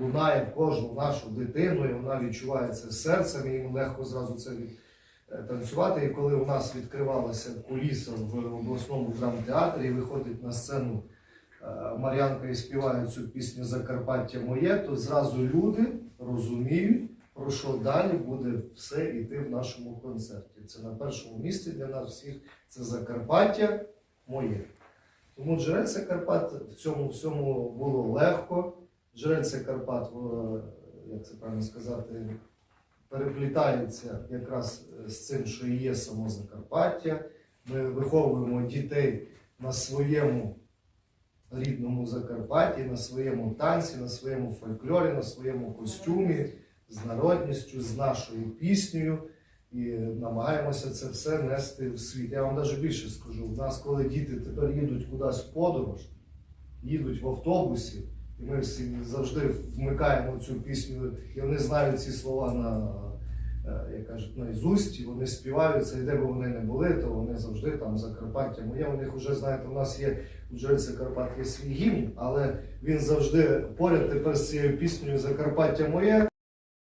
лунає в кожну нашу дитину, і вона відчуває це серцем, і їм легко зразу це е, танцювати. І коли у нас відкривалася куліса в обласному драмтеатрі, і виходить на сцену е, Мар'янка і співає цю пісню Закарпаття моє, то зразу люди розуміють, про що далі буде все йти в нашому концерті. Це на першому місці для нас всіх це Закарпаття моє. Тому джерельце Карпат в цьому всьому було легко. Джерельце Карпат, е, як це правильно сказати, переплітається якраз з цим, що і є само Закарпаття. Ми виховуємо дітей на своєму рідному Закарпатті, на своєму танці, на своєму фольклорі, на своєму костюмі, з народністю, з нашою піснею. І намагаємося це все нести в світ. Я вам навіть більше скажу. У нас, коли діти тепер їдуть кудись в подорож, їдуть в автобусі, і ми всі завжди вмикаємо цю пісню, і вони знають ці слова на, е, як кажуть, наізусть, і вони співають це, і де б вони не були, то вони завжди там Закарпаття моє. У них вже, знаєте, у нас є у Джерельця Карпат є свій гімн, але він завжди поряд тепер з цією піснею Закарпаття моє.